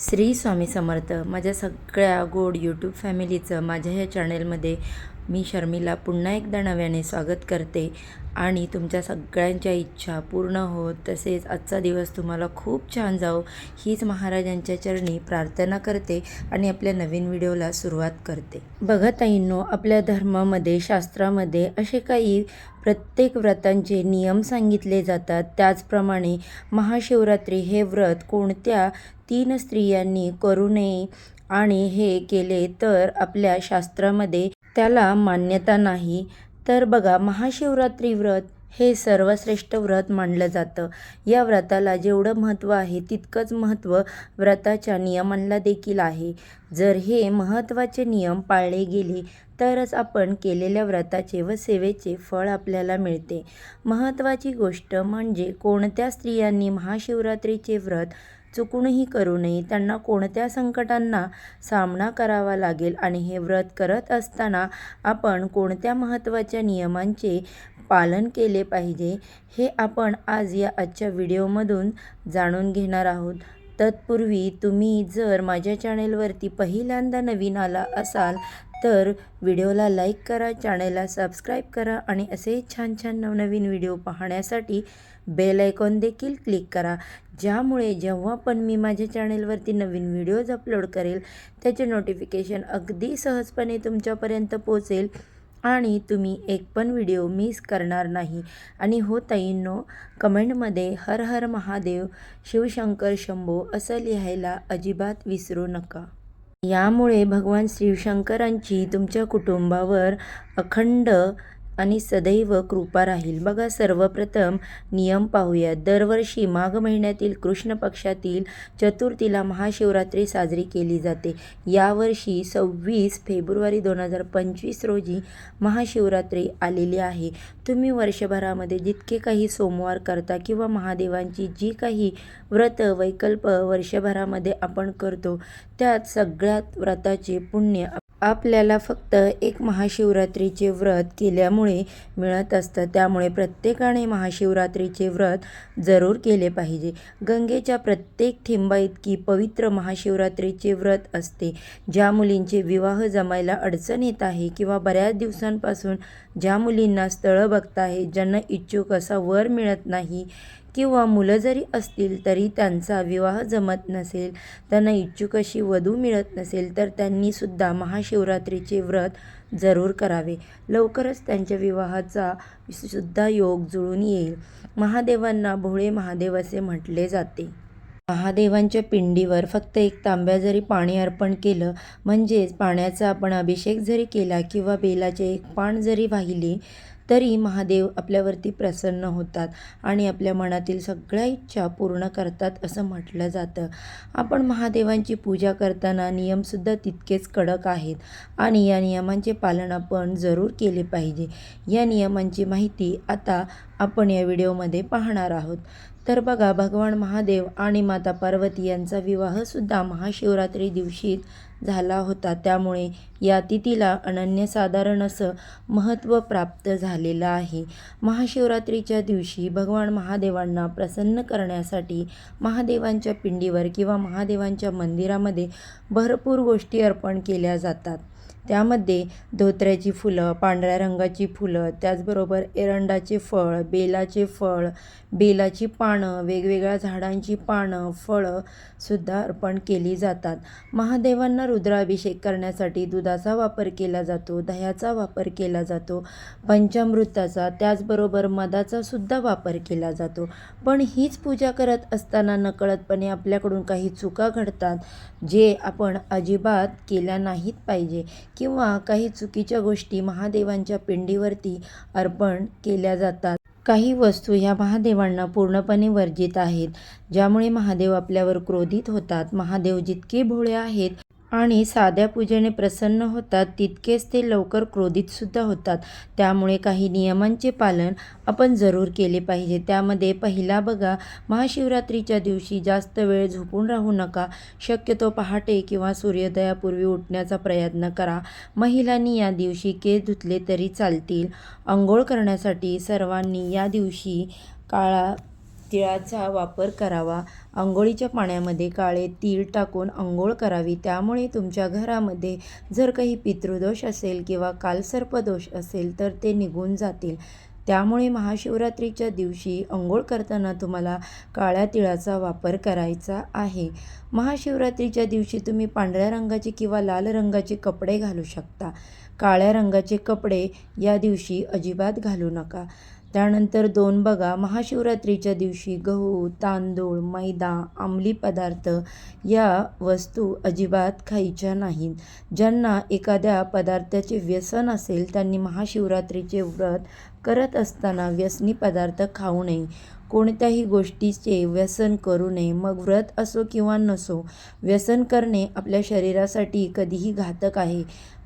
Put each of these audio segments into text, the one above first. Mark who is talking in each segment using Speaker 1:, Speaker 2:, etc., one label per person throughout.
Speaker 1: श्री स्वामी समर्थ. माझ्या सगळ्या गोड यूट्यूब फॅमिलीचं माझ्या ह्या चॅनेलमध्ये मी शर्मिला पुन्हा एकदा नव्याने स्वागत करते आणि तुमच्या सगळ्यांच्या इच्छा पूर्ण होत तसेच आजचा दिवस तुम्हाला खूप छान जाओ हीच महाराजांच्या चरणी प्रार्थना करते आणि आपल्या नवीन व्हिडिओला सुरुवात करते. बघा ताईंनो आपल्या धर्मामध्ये शास्त्रामध्ये असे काही प्रत्येक व्रतांचे नियम सांगितले जातात. त्याचप्रमाणे महाशिवरात्री हे व्रत कोणत्या तीन स्त्रियांनी करू नये आणि हे केले तर आपल्या शास्त्रामध्ये त्याला मान्यता नाही. तर बघा महाशिवरात्री व्रत हे सर्वश्रेष्ठ व्रत मानलं जातं. या व्रताला जेवढं महत्त्व आहे तितकंच महत्त्व व्रताच्या नियमांना देखील आहे. जर हे महत्त्वाचे नियम पाळले गेले तरच आपण केलेल्या व्रताचे व सेवेचे फळ आपल्याला मिळते. महत्त्वाची गोष्ट म्हणजे कोणत्या स्त्रियांनी महाशिवरात्रीचे व्रत चुकूनही करू नये त्यांना कोणत्या संकटांना सामना करावा लागेल आणि हे व्रत करत असताना आपण कोणत्या महत्त्वाच्या नियमांचे पालन केले पाहिजे हे आपण आज या आजच्या व्हिडिओमधून जाणून घेणार आहोत. तत्पूर्वी तुम्ही जर माझ्या चॅनेलवरती पहिल्यांदा नवीन आला असाल तर व्हिडिओला लाईक करा चॅनेलला सबस्क्राईब करा आणि असे छान छान नवनवीन व्हिडिओ पाहण्यासाठी बेल आयकॉन देखील क्लिक करा. ज्यामुळे जेव्हा पण मी माझ्या चॅनेलवरती नवीन व्हिडिओज अपलोड करेल त्याचे नोटिफिकेशन अगदी सहजपणे तुमच्यापर्यंत पोचेल आणि तुम्ही एक पण व्हिडिओ मिस करणार नाही. आणि हो ताईंनो कमेंटमध्ये हर हर महादेव शिवशंकर शंभो असं लिहायला अजिबात विसरू नका. यामुळे भगवान शिवशंकरांची तुमच्या कुटुंबावर अखंड आणि सदैव कृपा राहील. बघा सर्वप्रथम नियम पाहूया. दरवर्षी माघ महिन्यातील कृष्ण पक्षातील चतुर्थीला महाशिवरात्री साजरी केली जाते. यावर्षी सव्वीस फेब्रुवारी दोन हजार पंचवीस रोजी महाशिवरात्री आलेली आहे. तुम्ही वर्षभरामध्ये जितके काही सोमवार करता किंवा महादेवांची जी काही व्रत वैकल्प वर्षभरामध्ये आपण करतो त्यात सगळ्यात व्रताचे पुण्य आपल्याला फक्त एक महाशिवरात्रीचे व्रत केल्यामुळे मिळत असतं. त्यामुळे प्रत्येकाने महाशिवरात्रीचे व्रत जरूर केले पाहिजे. गंगेच्या प्रत्येक थेंबा इतकी पवित्र महाशिवरात्रीचे व्रत असते. ज्या मुलींचे विवाह जमायला अडचण येत आहे किंवा बऱ्याच दिवसांपासून ज्या मुलींना स्थळं बघता आहे ज्यांना इच्छुक असा वर मिळत नाही किंवा मुलं जरी असतील तरी त्यांचा विवाह जमत नसेल त्यांना इच्छुक अशी वधू मिळत नसेल तर त्यांनीसुद्धा महाशिवरात्रीचे व्रत जरूर करावे. लवकरच त्यांच्या विवाहाचा सुद्धा योग जुळून येईल. महादेवांना भोळे महादेव असे म्हटले जाते. महादेवांच्या पिंडीवर फक्त एक तांब्या जरी पाणी अर्पण केलं म्हणजेच पाण्याचा आपण अभिषेक जरी केला किंवा बेलाचे एक पान जरी वाहिले तरी महादेव आपल्यावरती प्रसन्न होतात आणि आपल्या मनातील सगळ्या इच्छा पूर्ण करतात असं म्हटलं जातं. आपण महादेवांची पूजा करताना नियमसुद्धा तितकेच कडक आहेत आणि या नियमांचे पालन आपण जरूर केले पाहिजे. या नियमांची माहिती आता आपण या व्हिडिओमध्ये पाहणार आहोत. तर बघा भगवान महादेव आणि माता पार्वती यांचा विवाहसुद्धा महाशिवरात्री दिवशी झाला होता. त्यामुळे या तिथीला अनन्यसाधारण असं महत्त्व प्राप्त झालेलं आहे. महाशिवरात्रीच्या दिवशी भगवान महादेवांना प्रसन्न करण्यासाठी महादेवांच्या पिंडीवर किंवा महादेवांच्या मंदिरामध्ये भरपूर गोष्टी अर्पण केल्या जातात. त्यामध्ये धोत्र्याची फुलं पांढऱ्या रंगाची फुलं त्याचबरोबर एरंडाचे फळ बेलाचे फळ बेलाची पानं वेगवेगळ्या झाडांची पानं फळं सुद्धा अर्पण केली जातात. महादेवांना रुद्राभिषेक करण्यासाठी दुधाचा वापर केला जातो दह्याचा वापर केला जातो पंचामृताचा त्याचबरोबर मधाचा सुद्धा वापर केला जातो. पण हीच पूजा करत असताना नकळतपणे आपल्याकडून काही चुका घडतात जे आपण अजिबात केल्या नाहीत पाहिजे. किंवा काही चुकीच्या गोष्टी महादेवांच्या पिंडीवरती अर्पण केल्या जातात. काही वस्तू ह्या महादेवांना पूर्णपणे वर्जित आहेत ज्यामुळे महादेव आपल्यावर क्रोधित होतात. महादेव जितके भोळे आहेत आणि साध्या पूजेने प्रसन्न होतात तितकेच ते लवकर क्रोधितसुद्धा होतात. त्यामुळे काही नियमांचे पालन आपण जरूर केले पाहिजे. त्यामध्ये पहिला बघा महाशिवरात्रीच्या दिवशी जास्त वेळ झोपून राहू नका. शक्यतो पहाटे किंवा सूर्योदयापूर्वी उठण्याचा प्रयत्न करा. महिलांनी या दिवशी केस धुतले तरी चालतील. आंघोळ करण्यासाठी सर्वांनी या दिवशी काळा तिळाचा वापर करावा. आंघोळीच्या पाण्यामध्ये काळे तीळ टाकून आंघोळ करावी. त्यामुळे तुमच्या घरामध्ये जर काही पितृदोष असेल किंवा कालसर्पदोष असेल तर ते निघून जातील. त्यामुळे महाशिवरात्रीच्या दिवशी आंघोळ करताना तुम्हाला काळ्या तिळाचा वापर करायचा आहे. महाशिवरात्रीच्या दिवशी तुम्ही पांढऱ्या रंगाचे किंवा लाल रंगाचे कपडे घालू शकता. काळ्या रंगाचे कपडे या दिवशी अजिबात घालू नका. त्यानंतर दोन बघा. महाशिवरात्रीच्या दिवशी गहू तांदूळ मैदा अंमली पदार्थ या वस्तू अजिबात खायच्या नाहीत. ज्यांना एखाद्या पदार्थाचे व्यसन असेल त्यांनी महाशिवरात्रीचे व्रत करत असताना व्यसनी पदार्थ खाऊ नये. कोणत्याही गोष्टीचे व्यसन करू नये. मग व्रत असो किंवा नसो व्यसन करणे आपल्या शरीरासाठी कधीही घातक आहे.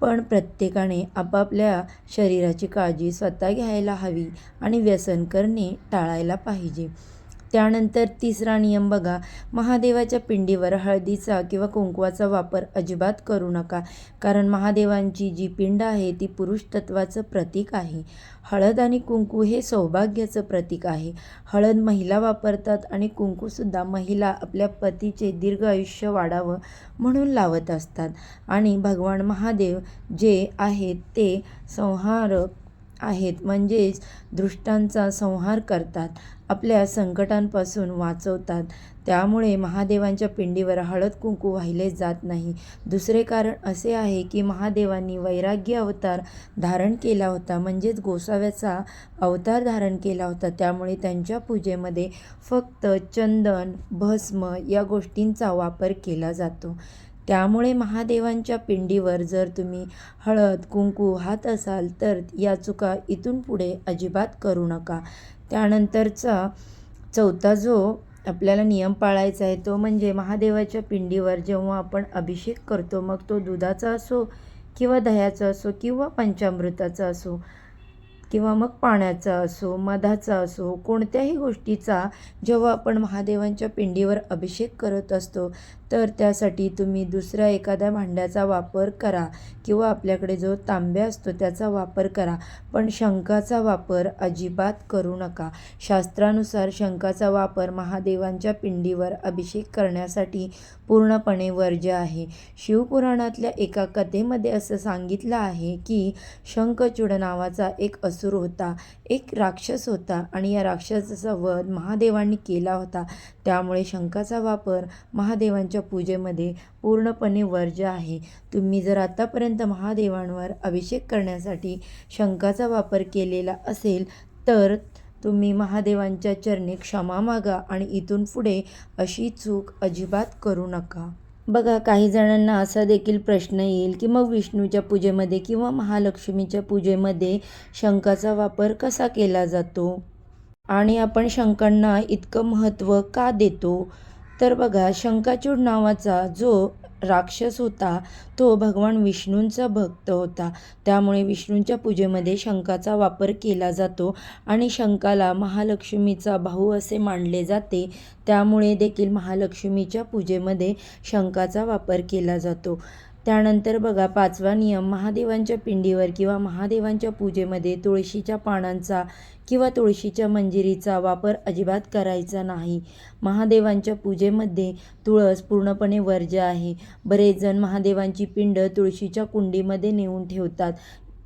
Speaker 1: पण प्रत्येकाने आपापल्या शरीराची काळजी स्वतः घ्यायला हवी आणि व्यसन करणे टाळायला पाहिजे. त्यानंतर तिसरा नियम बघा. महादेवाच्या पिंडीवर हळदीचा किंवा कुंकवाचा वापर अजिबात करू नका. कारण महादेवांची जी पिंड आहे ती पुरुष तत्वाचं प्रतीक आहे. हळद आणि कुंकू हे सौभाग्याचं प्रतीक आहे. हळद महिला वापरतात आणि कुंकूसुद्धा महिला आपल्या पतीचे दीर्घ आयुष्य वाढावं म्हणून लावत असतात. आणि भगवान महादेव जे आहेत ते संहारक आहेत. म्हणजेच दृष्टांचा संहार करतात. आपल्या संकटांपासून वाचवतात. त्यामुळे महादेवांच्या पिंडीवर हळद कुंकू वाहिले जात नाही. दुसरे कारण असे आहे की महादेवांनी वैराग्य अवतार धारण केला होता म्हणजेच गोसाव्याचा अवतार धारण केला होता. त्यामुळे त्यांच्या पूजेमध्ये फक्त चंदन भस्म या गोष्टींचा वापर केला जातो. त्यामुळे महादेवांच्या पिंडीवर जर तुम्ही हळद कुंकू हात असाल तर या चुका इथून पुढे अजिबात करू नका. त्यानंतरचा चौथा जो आपल्याला नियम पाळायचा आहे तो म्हणजे महादेवाच्या पिंडीवर जेव्हा आपण अभिषेक करतो मग तो दुधाचा असो किंवा दह्याचा असो किंवा पंचामृताचा असो किंवा मग पाण्याचा असो मधाचा असो कोणत्याही गोष्टीचा जेव्हा आपण महादेवांच्या पिंडीवर अभिषेक करत असतो तर त्यासाठी तुम्ही दुसऱ्या एखाद्या भांड्याचा वापर करा किंवा आपल्याकडे जो तांब्या असतो त्याचा वापर करा. पण शंखाचा वापर अजिबात करू नका. शास्त्रानुसार शंखाचा वापर महादेवांच्या पिंडीवर अभिषेक करण्यासाठी पूर्णपणे वर्ज्य आहे. शिवपुराणातल्या एका कथेमध्ये असं सांगितलं आहे की शंखचूड नावाचा एक असुर होता एक राक्षस होता आणि या राक्षसाचा वध महादेवांनी केला होता. त्यामुळे शंखाचा वापर महादेवांच्या पूजेमध्ये पूर्णपणे वर्ज्य आहे. तुम्ही जर आत्तापर्यंत महादेवांवर अभिषेक करण्यासाठी शंखाचा वापर केलेला असेल तर तुम्ही महादेवांच्या चरणी क्षमा मागा आणि इथून पुढे अशी चूक अजिबात करू नका. बघा काही जणांना असा देखील प्रश्न येईल की मग विष्णूच्या पूजेमध्ये किंवा महालक्ष्मीच्या पूजेमध्ये शंखाचा वापर कसा केला जातो? आणि आपण शंकांना इतकं महत्त्व का देतो? तर बघा शंकाचूड नावाचा जो राक्षस होता तो भगवान विष्णूंचा भक्त होता. त्यामुळे विष्णूंच्या पूजेमध्ये शंखाचा वापर केला जातो आणि शंखाला महालक्ष्मीचा भाऊ असे मानले जाते. त्यामुळे देखील महालक्ष्मीच्या पूजेमध्ये शंखाचा वापर केला जातो. त्यानंतर बघा पाचवा नियम महादेवांच्या पिंडीवर किंवा महादेवांच्या पूजेमध्ये तुळशीच्या पानांचा किंवा तुळशीच्या मंजिरीचा वापर अजिबात करायचा नाही. महादेवांच्या पूजेमध्ये तुळस पूर्णपणे वर्ज्य आहे. बरेच जण महादेवांची पिंड तुळशीच्या कुंडीमध्ये नेऊन ठेवतात.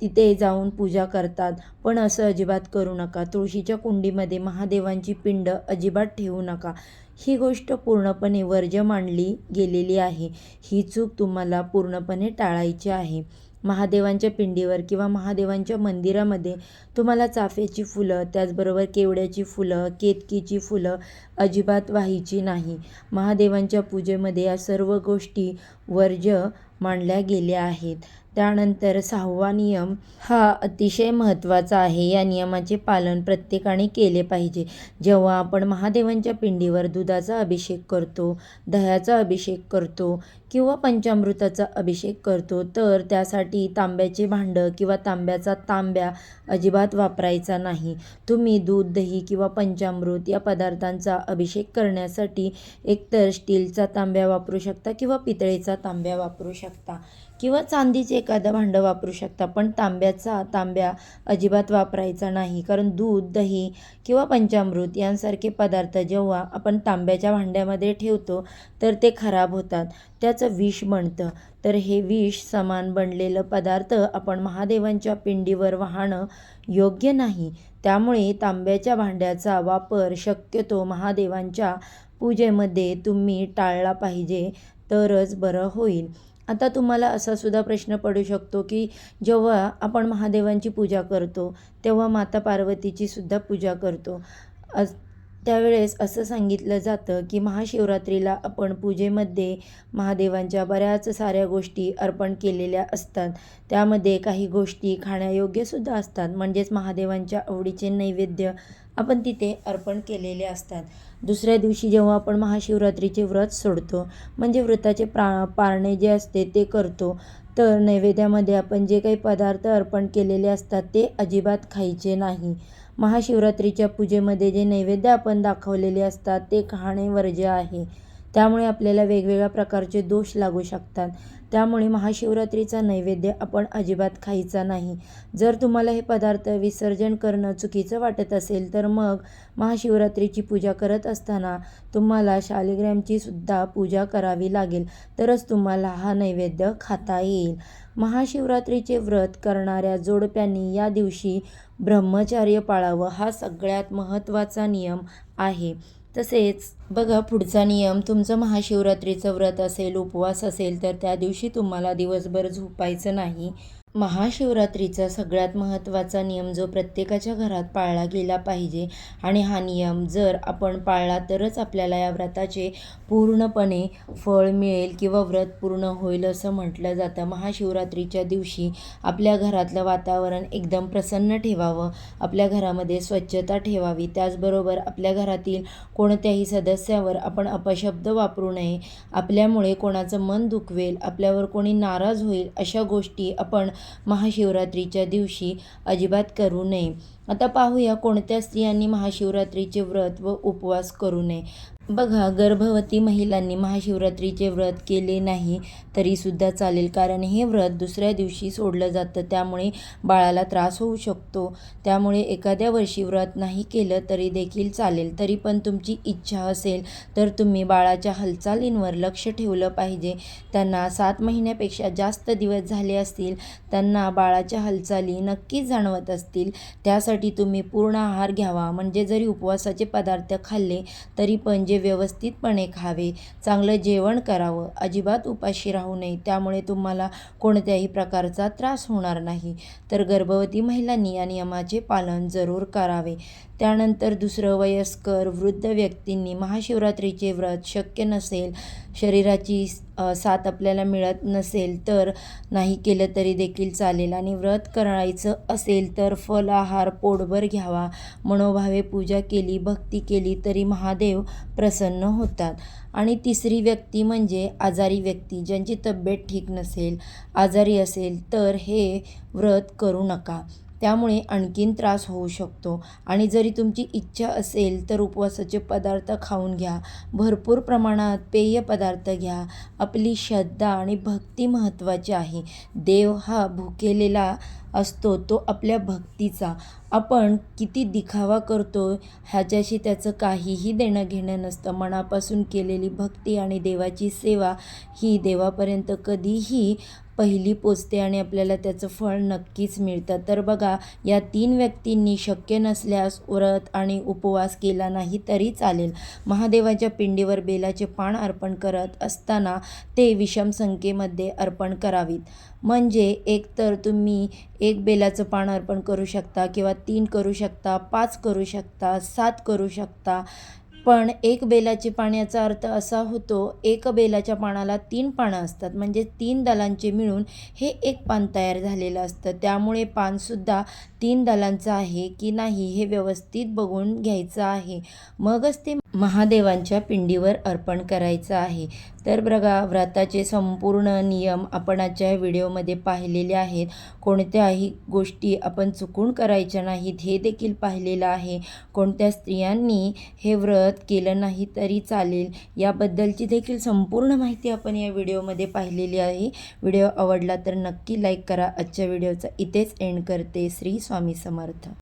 Speaker 1: तिथे जाऊन पूजा करतात. पण असं अजिबात करू नका. तुळशीच्या कुंडीमध्ये महादेवांची पिंड अजिबात ठेवू नका. ही गोष्ट पूर्णपणे वर्ज्य मांडली गेलेली आहे. ही चूक तुम्हाला पूर्णपणे टाळायची आहे. महादेवांच्या पिंडीवर किंवा महादेवांच्या मंदिरामध्ये तुम्हाला चाफ्याची फुलं त्याचबरोबर केवड्याची फुलं केतकीची फुलं अजिबात व्हायची नाही. महादेवांच्या पूजेमध्ये या सर्व गोष्टी वर्ज्य मांडल्या गेल्या आहेत. त्यानंतर सहावा नियम हा अतिशय महत्त्वाचा आहे. या नियमाचे पालन प्रत्येकाने केले पाहिजे. जेव्हा आपण महादेवांच्या पिंडीवर दुधाचा अभिषेक करतो दह्याचा अभिषेक करतो किंवा पंचामृताचा अभिषेक करतो तर त्यासाठी तांब्याचे भांडं किंवा तांब्याचा तांब्या अजिबात वापरायचा नाही. तुम्ही दूध दही किंवा पंचामृत या पदार्थांचा अभिषेक करण्यासाठी एकतर स्टीलचा तांब्या वापरू शकता किंवा पितळेचा तांब्या वापरू शकता किंवा चांदीचे एखादं भांडं वापरू शकता पण तांब्याचा तांब्या अजिबात वापरायचा नाही. कारण दूध दही किंवा पंचामृत यांसारखे पदार्थ जेव्हा आपण तांब्याच्या भांड्यामध्ये ठेवतो तर ते खराब होतात. त्याचं विष बनतं. तर हे विष समान बनलेलं पदार्थ आपण महादेवांच्या पिंडीवर वाहणं योग्य नाही. त्यामुळे तांब्याच्या भांड्याचा वापर शक्यतो महादेवांच्या पूजेमध्ये तुम्ही टाळला पाहिजे तरच बरं होईल. आता तुम्हाला असा सुद्धा प्रश्न पडू शकतो की जेव्हा आपण महादेवांची पूजा करतो तेव्हा माता पार्वतीची सुद्धा पूजा करतो. अस त्यावेळेस असं सांगितलं जातं की महाशिवरात्रीला आपण पूजेमध्ये महादेवांच्या बऱ्याच साऱ्या गोष्टी अर्पण केलेल्या असतात. त्यामध्ये काही गोष्टी खाण्यायोग्यसुद्धा असतात. म्हणजेच महादेवांच्या आवडीचे नैवेद्य आपण तिथे अर्पण केलेले असतात. दुसऱ्या दिवशी जेव्हा आपण महाशिवरात्रीचे व्रत सोडतो म्हणजे व्रताचे प्रा पारणे जे असते ते करतो. तर नैवेद्यामध्ये आपण जे काही पदार्थ अर्पण केलेले असतात ते अजिबात खायचे नाही. महाशिवरात्रीच्या पूजेमध्ये जे नैवेद्य आपण दाखवलेले असतात ते खाणे वर्ज्य आहे. त्यामुळे आपल्याला वेगवेगळ्या प्रकारचे दोष लागू शकतात. त्यामुळे महाशिवरात्रीचा नैवेद्य आपण अजिबात खायचा नाही. जर तुम्हाला हे पदार्थ विसर्जन करणं चुकीचं वाटत असेल तर मग महाशिवरात्रीची पूजा करत असताना तुम्हाला शालिग्रामची सुद्धा पूजा करावी लागेल तरच तुम्हाला हा नैवेद्य खाता येईल. महाशिवरात्रीचे व्रत करणाऱ्या जोडप्यांनी या दिवशी ब्रह्मचार्य पाळावं हा सगळ्यात महत्त्वाचा नियम आहे. तसेच बघा पुढचा नियम तुमचं महाशिवरात्रीचं व्रत असेल उपवास असेल तर त्या दिवशी तुम्हाला दिवसभर झोपायचं नाही. महाशिवरात्रीचा सगळ्यात महत्त्वाचा नियम जो प्रत्येकाच्या घरात पाळला गेला पाहिजे आणि हा नियम जर आपण पाळला तरच आपल्याला या व्रताचे पूर्णपणे फळ मिळेल किंवा व्रत पूर्ण होईल असं म्हटलं जातं. महाशिवरात्रीच्या दिवशी आपल्या घरातलं वातावरण एकदम प्रसन्न ठेवावं आपल्या घरामध्ये स्वच्छता ठेवावी. त्याचबरोबर आपल्या घरातील कोणत्याही सदस्यावर आपण अपशब्द वापरू नये. आपल्यामुळे कोणाचं मन दुखवेल आपल्यावर कोणी नाराज होईल अशा गोष्टी आपण महाशिवरात्रीच्या दिवशी अजिबात करू नये. आता पाहूया कोणत्या स्त्रियांनी महाशिवरात्रीचे व्रत व उपवास करू नये. बघा गर्भवती महिलांनी महाशिवरात्रीचे व्रत केले नाही तरीसुद्धा चालेल कारण हे व्रत दुसऱ्या दिवशी सोडलं जातं. त्यामुळे बाळाला त्रास होऊ शकतो. त्यामुळे एखाद्या वर्षी व्रत नाही केलं तरी देखील चालेल. तरी पण तुमची इच्छा असेल तर तुम्ही बाळाच्या हालचालींवर लक्ष ठेवलं पाहिजे. त्यांना सात महिन्यापेक्षा जास्त दिवस झाले असतील त्यांना बाळाच्या हालचाली नक्कीच जाणवत असतील. त्यासाठी तुम्ही पूर्ण आहार घ्यावा. म्हणजे जरी उपवासाचे पदार्थ खाल्ले तरी पण जे व्यवस्थितपणे खावे. चांगलं जेवण करावं. अजिबात उपाशी राहू नये. त्यामुळे तुम्हाला कोणत्याही प्रकारचा त्रास होणार नाही. तर गर्भवती महिलांनी या नियमाचे पालन जरूर करावे. त्यानंतर दुसरं वयस्कर वृद्ध व्यक्तींनी महाशिवरात्रीचे व्रत शक्य नसेल शरीराची साथ आपल्याला मिळत नसेल तर नाही केलं तरी देखील चालेल. आणि व्रत करायचं असेल तर फल आहार पोटभर घ्यावा. मनोभावे पूजा केली भक्ती केली तरी महादेव प्रसन्न होतात. आणि तिसरी व्यक्ती म्हणजे आजारी व्यक्ती ज्यांची तब्येत ठीक नसेल आजारी असेल तर हे व्रत करू नका. त्यामुळे आणखीन त्रास होऊ शकतो. आणि जरी तुमची इच्छा असेल तर उपवासाचे पदार्थ खाऊन घ्या. भरपूर प्रमाणात पेय पदार्थ घ्या. आपली श्रद्धा आणि भक्ती महत्त्वाची आहे. देव हा भुकेलेला असतो तो आपल्या भक्तीचा. आपण किती दिखावा करतो ह्याच्याशी त्याचं काहीही देणं घेणं नसतं. मनापासून केलेली भक्ती आणि देवाची सेवा ही देवापर्यंत कधीही पहिली पोचते आणि आपल्याला त्याचं फळ नक्कीच मिळतं. तर बघा या तीन व्यक्तींनी शक्य नसल्यास व्रत आणि उपवास केला नाही तरी चालेल. महादेवाच्या पिंडीवर बेलाचे पान अर्पण करत असताना ते विषम संख्येमध्ये अर्पण करावीत. म्हणजे एकतर तुम्ही एक बेलाचं पान अर्पण करू शकता किंवा तीन करू शकता पाच करू शकता सात करू शकता पण एक बेलाची पाण्याचा अर्थ असा होतो एक बेलाच्या पानाला तीन पानं असतात. म्हणजे तीन दलांचे मिळून हे एक पान तयार झालेलं असतं. त्यामुळे पानसुद्धा तीन दलांचं आहे की नाही हे व्यवस्थित बघून घ्यायचं आहे. मगच ते महादेवांच्या पिंडीवर अर्पण करायचं आहे. तर बघा व्रताचे संपूर्ण नियम आपण आजच्या व्हिडिओमध्ये पाहिलेले आहेत. कोणत्याही गोष्टी आपण चुकून करायच्या नाहीत हे देखील पाहिलेलं आहे. कोणत्या स्त्रियांनी हे व्रत केलं नाही तरी चालेल याबद्दलची देखील संपूर्ण माहिती आपण या व्हिडिओमध्ये पाहिलेली आहे. व्हिडिओ आवडला तर नक्की लाईक करा. आजच्या व्हिडिओचा इथेच एंड करते. श्री स्वामी समर्थ.